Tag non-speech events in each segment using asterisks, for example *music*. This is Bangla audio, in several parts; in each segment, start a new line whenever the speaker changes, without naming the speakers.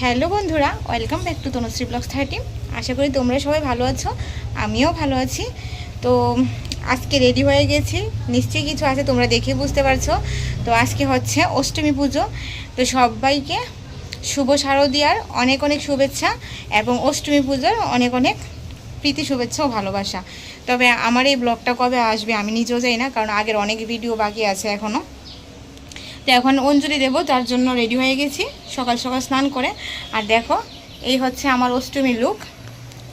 হ্যালো বন্ধুরা welcome back to Tanushree blogs thirty আশা করি তোমরা সবাই ভালো আছো আমিও ভালো আছি তো আজকে রেডি হয়ে গেছি নিশ্চয়ই কিছু আছে তোমরা দেখে বুঝতে পারছো তো আজকে হচ্ছে অষ্টমী পুজো তো সবাইকে শুভ শারদীয়ার অনেক অনেক শুভেচ্ছা এবং অষ্টমী পুজোর অনেক অনেক প্রীতি শুভেচ্ছা ও ভালোবাসা তবে আমার এই ব্লগটা কবে আসবে আমি নিজেও যাই না কারণ আগের অনেক ভিডিও বাকি আছে এখনও তো এখন অঞ্জলি দেব তার জন্য রেডি হয়ে গেছি সকাল সকাল স্নান করে আর দেখো এই হচ্ছে আমার অষ্টমীর লুক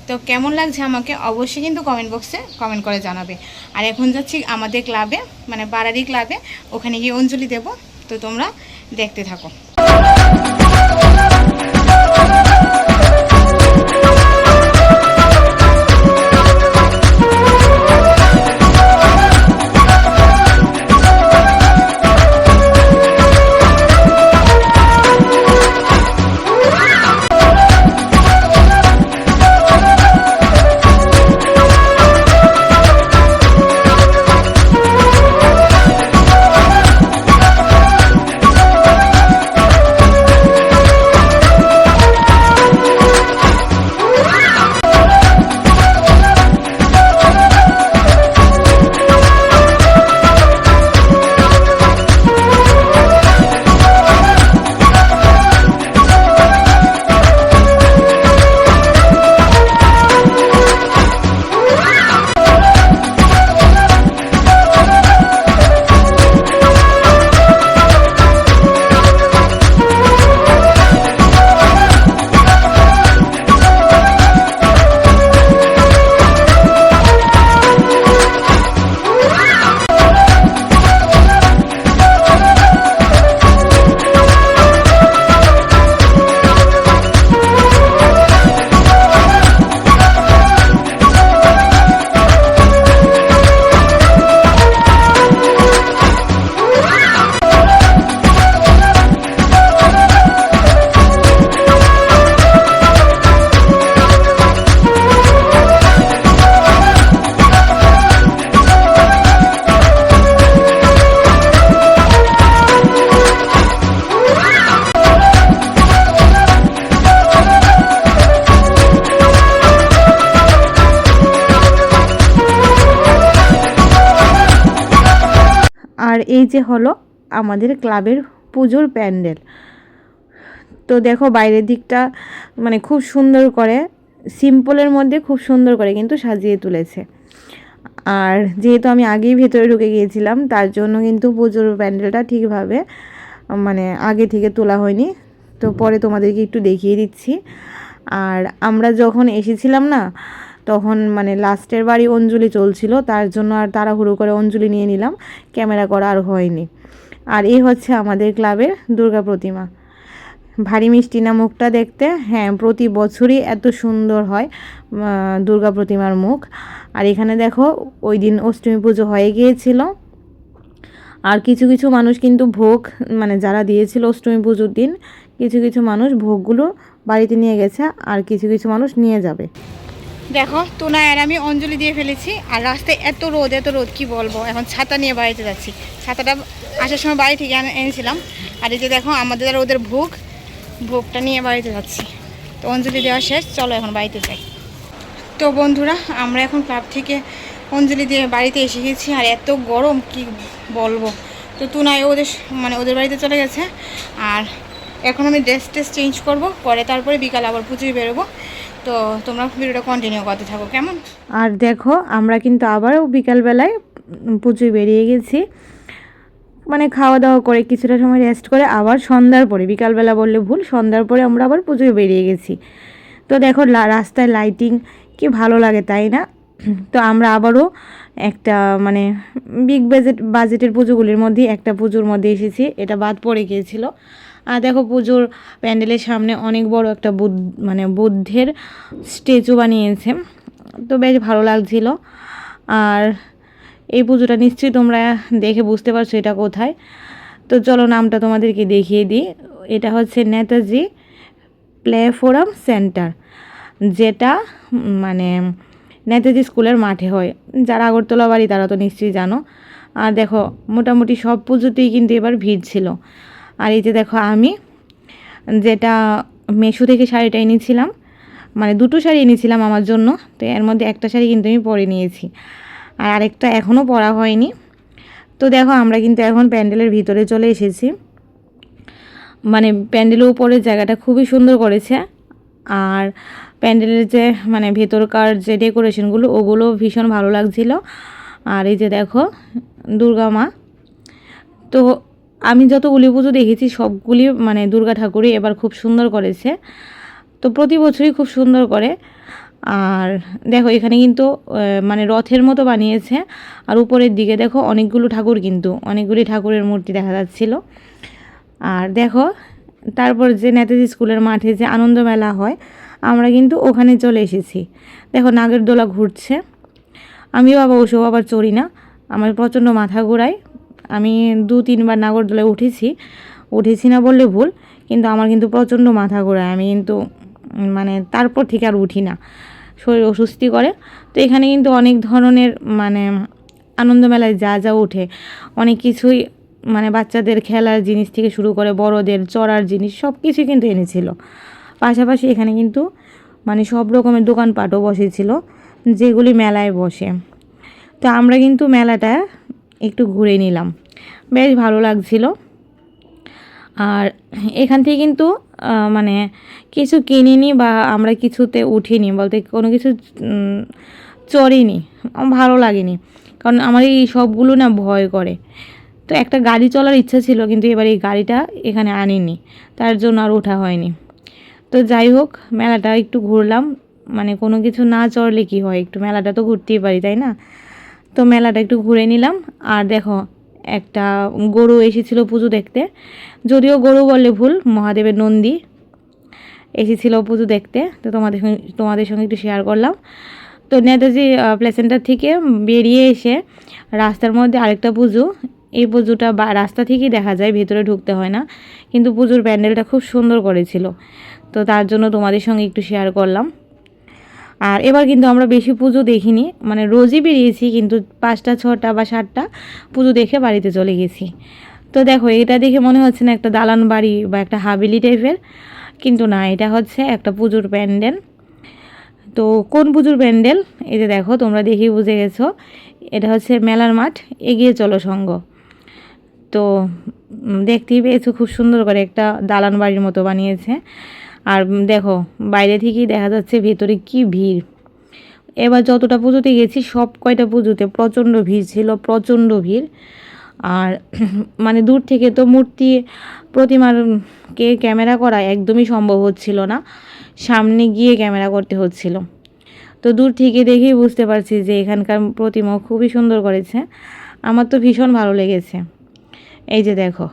তো কেমন লাগছে আমাকে অবশ্যই কিন্তু কমেন্ট বক্সে কমেন্ট করে জানাবে আর এখন যাচ্ছি আমাদের ক্লাবে মানে বারারি ক্লাবে ওখানে গিয়ে অঞ্জলি দেব তো তোমরা দেখতে থাকো এই যে হলো আমাদের ক্লাবের পুজোর প্যান্ডেল তো দেখো বাইরের দিকটা মানে খুব সুন্দর করে সিম্পলের মধ্যে খুব সুন্দর করে কিন্তু সাজিয়ে তুলেছে আর যেহেতু আমি আগেই ভেতরে ঢুকে গিয়েছিলাম তার জন্য কিন্তু পুজোর প্যান্ডেলটা ঠিকভাবে মানে আগে থেকে তোলা হয়নি তো পরে তোমাদেরকে একটু দেখিয়ে দিচ্ছি আর আমরা যখন এসেছিলাম না তখন মানে লাস্টের বাড়ি অঞ্জলি চলছিল তার জন্য আর তাড়াহুড়ো করে অঞ্জলি নিয়ে নিলাম ক্যামেরা করা আর হয়নি আর এই হচ্ছে আমাদের ক্লাবের দুর্গা প্রতিমা ভারী মিষ্টি না মুখটা দেখতে হ্যাঁ প্রতি বছরই এত সুন্দর হয় দুর্গা প্রতিমার মুখ আর এখানে দেখো ওই দিন অষ্টমী পুজো হয়ে গিয়েছিল আর কিছু কিছু মানুষ কিন্তু ভোগ মানে যারা দিয়েছিল অষ্টমী পুজোর দিন কিছু কিছু মানুষ ভোগগুলো বাড়িতে নিয়ে গেছে আর কিছু কিছু মানুষ নিয়ে যাবে দেখো তোনা আর আমি অঞ্জলি দিয়ে ফেলেছি আর রাস্তায় এত রোদ এত রোদ কি বলবো এখন ছাতা নিয়ে বাড়িতে যাচ্ছি ছাতাটা আসার সময় বাড়ি থেকে এনেছিলাম আর এই যে দেখো আমাদের ওদের ভোগ ভোগটা নিয়ে বাড়িতে যাচ্ছি তো অঞ্জলি দেওয়া শেষ চলো এখন বাড়িতে যাই তো বন্ধুরা আমরা এখন ক্লাব থেকে অঞ্জলি দিয়ে বাড়িতে এসে গেছি আর এত গরম কি বলবো তো তুনাই ওদের মানে ওদের বাড়িতে চলে গেছে আর এখন আমি ড্রেস ট্রেস চেঞ্জ করব পরে তারপরে বিকাল আবার পুজোয় বেরোবো তো তোমরা ভিডিওটা কন্টিনিউ করতে থাকো কেমন আর দেখো আমরা কিন্তু আবারও বিকালবেলায় পুজোয় বেরিয়ে গেছি মানে খাওয়া দাওয়া করে কিছুটা সময় রেস্ট করে আবার সন্ধ্যার পরে বিকালবেলা বললে ভুল সন্ধ্যার পরে আমরা আবার পুজোয় বেরিয়ে গেছি তো দেখো রাস্তায় লাইটিং কি ভালো লাগে তাই না তো আমরা আবারও একটা মানে বিগ বাজেট বাজেটের পুজোগুলির মধ্যে একটা পুজোর মধ্যে এসেছি এটা বাদ পড়ে গিয়েছিল আর দেখো পুজোর প্যান্ডেলের সামনে অনেক বড় একটা বুদ্ধ মানে বুদ্ধের স্ট্যাচু বানিয়েছে তো বেশ ভালো লাগছিল আর এই পুজোটা নিশ্চয়ই তোমরা দেখে বুঝতে পারছো এটা কোথায় তো চলো নামটা তোমাদেরকে দেখিয়ে দিই এটা হচ্ছে নেতাজি প্লে ফোরাম সেন্টার যেটা মানে নেতাজি স্কুলের মাঠে হয় যারা আগরতলা বাড়ি তারা তো নিশ্চয়ই জানো আর দেখো মোটামুটি সব পুজোতেই কিন্তু এবার ভিড় ছিল আর এই যে দেখো আমি যেটা মেশো থেকে শাড়িটা এনেছিলাম মানে দুটো শাড়ি এনেছিলাম আমার জন্য তো এর মধ্যে একটা শাড়ি কিন্তু আমি পরে নিয়েছি আর আরেকটা এখনও পরা হয়নি তো দেখো আমরা কিন্তু এখন প্যান্ডেলের ভিতরে চলে এসেছি মানে প্যান্ডেলের উপরের জায়গাটা খুবই সুন্দর করেছে আর প্যান্ডেলের যে মানে ভেতরকার যে ডেকোরেশনগুলো ওগুলো ভীষণ ভালো লাগছিল আর এই যে দেখো দুর্গা মা তো আমি যত উলি পুজো দেখেছি সবগুলি মানে দুর্গা ঠাকুরই এবার খুব সুন্দর করেছে তো প্রতি বছরই খুব সুন্দর করে আর দেখো এখানে কিন্তু মানে রথের মতো বানিয়েছে আর উপরের দিকে দেখো অনেকগুলো ঠাকুর কিন্তু অনেকগুলি ঠাকুরের মূর্তি দেখা যাচ্ছিল আর দেখো তারপর যে নেতাজি স্কুলের মাঠে যে আনন্দ মেলা হয় আমরা কিন্তু ওখানে চলে এসেছি দেখো নাগের দোলা ঘুরছে আমিও বাবা ওসব আবার চড়ি না আমার প্রচণ্ড মাথা ঘোরায় আমি দু তিনবার নাগরদোলায় উঠেছি উঠেছি না বললে ভুল কিন্তু আমার কিন্তু প্রচণ্ড মাথা ঘোরায় আমি কিন্তু মানে তারপর থেকে আর উঠি না শরীর অসুস্থি করে তো এখানে কিন্তু অনেক ধরনের মানে আনন্দ মেলায় যা যা ওঠে অনেক কিছুই মানে বাচ্চাদের খেলার জিনিস থেকে শুরু করে বড়দের চড়ার জিনিস সব কিছুই কিন্তু এনেছিল পাশাপাশি এখানে কিন্তু মানে সব রকমের দোকানপাটও বসেছিল যেগুলি মেলায় বসে তো আমরা কিন্তু মেলাটা একটু ঘুরে নিলাম বেশ ভালো লাগছিল আর এখান থেকে কিন্তু মানে কিছু কিনিনি বা আমরা কিছুতে উঠিনি বলতে কোনো কিছু চড়িনি ভালো লাগেনি কারণ আমার এই সবগুলো না ভয় করে তো একটা গাড়ি চলার ইচ্ছা ছিল কিন্তু এবার এই গাড়িটা এখানে আনিনি তার জন্য আর ওঠা হয়নি তো যাই হোক মেলাটা একটু ঘুরলাম মানে কোনো কিছু না চড়লে কি হয় একটু মেলাটা তো ঘুরতেই পারি তাই না তো মেলাটা একটু ঘুরে নিলাম আর দেখো একটা গরু এসেছিল পুজো দেখতে যদিও গরু বললে ভুল মহাদেবের নন্দী এসেছিল পুজো দেখতে তো তোমাদের সঙ্গে তোমাদের সঙ্গে একটু শেয়ার করলাম তো নেতাজি প্লেসেন্টার থেকে বেরিয়ে এসে রাস্তার মধ্যে আরেকটা পুজো এই পুজোটা বা রাস্তা থেকেই দেখা যায় ভেতরে ঢুকতে হয় না কিন্তু পুজোর প্যান্ডেলটা খুব সুন্দর করেছিল তো তার জন্য তোমাদের সঙ্গে একটু শেয়ার করলাম আর এবার কিন্তু আমরা বেশি পুজো দেখিনি মানে রোজই বেরিয়েছি কিন্তু পাঁচটা ছটা বা সাতটা পুজো দেখে বাড়িতে চলে গেছি তো দেখো এটা দেখে মনে হচ্ছে না একটা দালান বাড়ি বা একটা হাবিলি টাইপের কিন্তু না এটা হচ্ছে একটা পুজোর প্যান্ডেল তো কোন পুজোর প্যান্ডেল এই যে দেখো তোমরা দেখেই বুঝে গেছো এটা হচ্ছে মেলার মাঠ এগিয়ে চলো সঙ্গ তো দেখতেই পেয়েছো খুব সুন্দর করে একটা দালান বাড়ির মতো বানিয়েছে আর দেখো বাইরে থেকেই দেখা যাচ্ছে ভেতরে কি ভিড় এবার যতটা পুজোতে গেছি সব কয়টা পুজোতে প্রচণ্ড ভিড় ছিল প্রচণ্ড ভিড় আর *clears throat* মানে দূর থেকে তো মূর্তি প্রতিমারকে ক্যামেরা করা একদমই সম্ভব হচ্ছিল না সামনে গিয়ে ক্যামেরা করতে হচ্ছিল তো দূর থেকে দেখেই বুঝতে পারছি যে এখানকার প্রতিমা খুবই সুন্দর করেছে আমার তো ভীষণ ভালো লেগেছে এই যে দেখো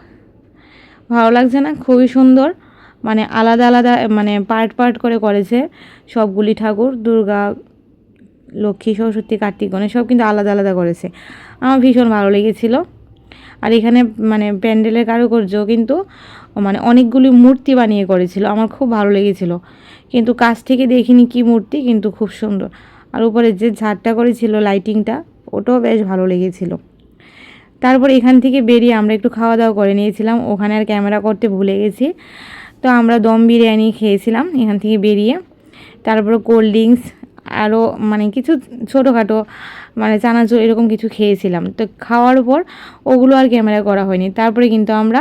ভালো লাগছে না খুবই সুন্দর মানে আলাদা আলাদা মানে পার্ট পার্ট করে করেছে সবগুলি ঠাকুর দুর্গা লক্ষ্মী সরস্বতী কার্তিক গণেশ সব কিন্তু আলাদা আলাদা করেছে আমার ভীষণ ভালো লেগেছিল আর এখানে মানে প্যান্ডেলের কারুকার্য কিন্তু মানে অনেকগুলি মূর্তি বানিয়ে করেছিল আমার খুব ভালো লেগেছিল কিন্তু কাছ থেকে দেখিনি কি মূর্তি কিন্তু খুব সুন্দর আর উপরে যে ঝাড়টা করেছিল লাইটিংটা ওটাও বেশ ভালো লেগেছিল তারপর এখান থেকে বেরিয়ে আমরা একটু খাওয়া দাওয়া করে নিয়েছিলাম ওখানে আর ক্যামেরা করতে ভুলে গেছি তো আমরা দম বিরিয়ানি খেয়েছিলাম এখান থেকে বেরিয়ে তারপর কোল্ড ড্রিঙ্কস আরও মানে কিছু ছোটোখাটো মানে চানাচুর এরকম কিছু খেয়েছিলাম তো খাওয়ার পর ওগুলো আর ক্যামেরা করা হয়নি তারপরে কিন্তু আমরা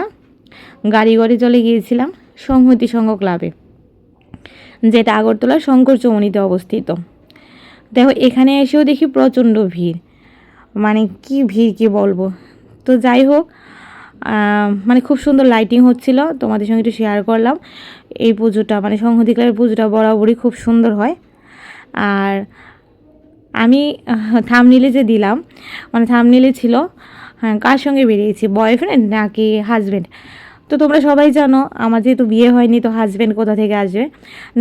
গাড়ি গড়ে চলে গিয়েছিলাম সংহতি সংঘ ক্লাবে যেটা আগরতলা শঙ্কর চৌমনিতে অবস্থিত দেখো এখানে এসেও দেখি প্রচণ্ড ভিড় মানে কি ভিড় কি বলবো তো যাই হোক মানে খুব সুন্দর লাইটিং হচ্ছিল তোমাদের সঙ্গে একটু শেয়ার করলাম এই পুজোটা মানে সংহতি ক্লাবের পুজোটা বরাবরই খুব সুন্দর হয় আর আমি থামনিলে যে দিলাম মানে থামনিলে ছিল হ্যাঁ কার সঙ্গে বেরিয়েছি বয়ফ্রেন্ড নাকি হাজব্যান্ড তো তোমরা সবাই জানো আমার যেহেতু বিয়ে হয়নি তো হাজব্যান্ড কোথা থেকে আসবে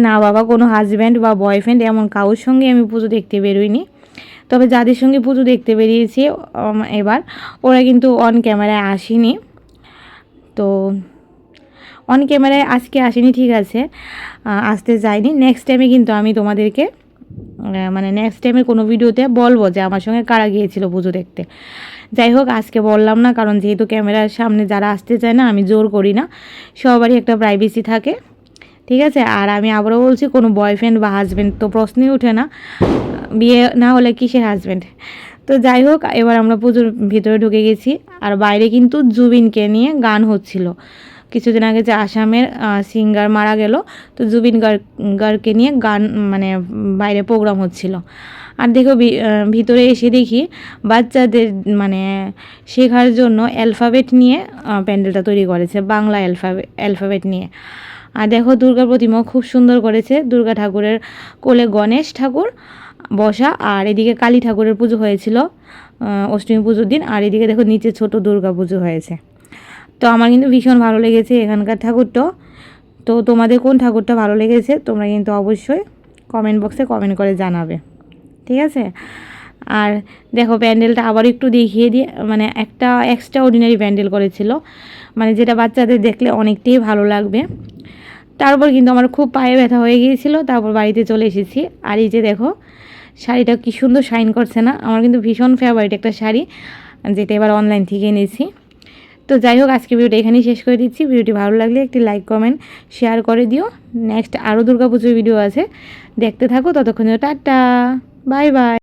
না বাবা কোনো হাজব্যান্ড বা বয়ফ্রেন্ড এমন কারোর সঙ্গে আমি পুজো দেখতে বেরোইনি তবে যাদের সঙ্গে পুজো দেখতে বেরিয়েছি এবার ওরা কিন্তু অন ক্যামেরায় আসেনি তো অন ক্যামেরায় মানে আজকে আসেনি ঠিক আছে আসতে যাইনি নেক্সট টাইমে কিন্তু আমি তোমাদেরকে মানে নেক্সট টাইমে কোনো ভিডিওতে বলবো যে আমার সঙ্গে কারা গিয়েছিল পুজো দেখতে যাই হোক আজকে বললাম না কারণ যেহেতু ক্যামেরার সামনে যারা আসতে চায় না আমি জোর করি না সবারই একটা প্রাইভেসি থাকে ঠিক আছে আর আমি আবারও বলছি কোনো বয়ফ্রেন্ড বা হাজব্যান্ড তো প্রশ্নই ওঠে না বিয়ে না হলে কিসের হাজব্যান্ড তো যাই হোক এবার আমরা পুজোর ভিতরে ঢুকে গেছি আর বাইরে কিন্তু জুবিনকে নিয়ে গান হচ্ছিল কিছুদিন আগে যে আসামের সিঙ্গার মারা গেল তো জুবিন গার্গকে নিয়ে গান মানে বাইরে প্রোগ্রাম হচ্ছিল আর দেখো ভিতরে এসে দেখি বাচ্চাদের মানে শেখার জন্য অ্যালফাবেট নিয়ে প্যান্ডেলটা তৈরি করেছে বাংলা অ্যালফাবে অ্যালফাবেট নিয়ে আর দেখো দুর্গা প্রতিমা খুব সুন্দর করেছে দুর্গা ঠাকুরের কোলে গণেশ ঠাকুর বসা আর এদিকে কালী ঠাকুরের পুজো হয়েছিল অষ্টমী পুজোর দিন আর এদিকে দেখো নিচে ছোট দুর্গা পুজো হয়েছে তো আমার কিন্তু ভীষণ ভালো লেগেছে এখানকার ঠাকুরটা তো তোমাদের কোন ঠাকুরটা ভালো লেগেছে তোমরা কিন্তু অবশ্যই কমেন্ট বক্সে কমেন্ট করে জানাবে ঠিক আছে আর দেখো প্যান্ডেলটা আবার একটু দেখিয়ে দিয়ে মানে একটা এক্সট্রা অর্ডিনারি প্যান্ডেল করেছিল মানে যেটা বাচ্চাদের দেখলে অনেকটাই ভালো লাগবে তারপর কিন্তু আমার খুব পায়ে ব্যথা হয়ে গিয়েছিল তারপর বাড়িতে চলে এসেছি আর এই যে দেখো শাড়িটা কি সুন্দর শাইন করছে না আমার কিন্তু ভীষণ ফেভারিট একটা শাড়ি যেটা এবার অনলাইন থেকে এনেছি তো যাই হোক আজকে ভিডিওটা এখানেই শেষ করে দিচ্ছি ভিডিওটি ভালো লাগলে একটি লাইক কমেন্ট শেয়ার করে দিও নেক্সট আরও দুর্গাপুজোর ভিডিও আছে দেখতে থাকো ততক্ষণ টাটা বাই বাই